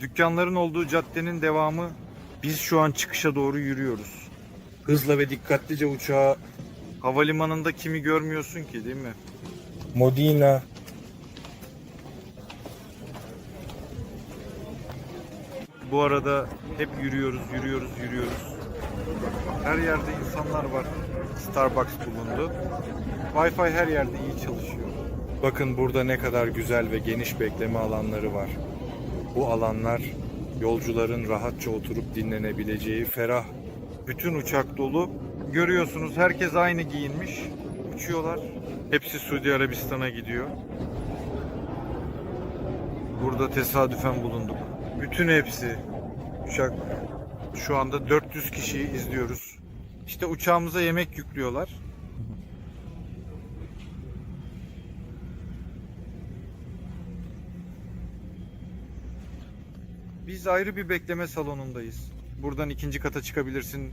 Dükkanların olduğu caddenin devamı. Biz şu an çıkışa doğru yürüyoruz. Hızla ve dikkatlice uçağa havalimanında kimi görmüyorsun ki değil mi? Modena. Bu arada hep yürüyoruz, yürüyoruz, yürüyoruz. Her yerde insanlar var. Starbucks bulundu. Wi-Fi her yerde iyi çalışıyor. Bakın burada ne kadar güzel ve geniş bekleme alanları var. Bu alanlar yolcuların rahatça oturup dinlenebileceği ferah. Bütün uçak dolu. Görüyorsunuz herkes aynı giyinmiş. Uçuyorlar. Hepsi Suudi Arabistan'a gidiyor. Burada tesadüfen bulunduk. Bütün hepsi uçak şu anda 400 kişiyi izliyoruz. İşte uçağımıza yemek yüklüyorlar. Biz ayrı bir bekleme salonundayız. Buradan ikinci kata çıkabilirsin.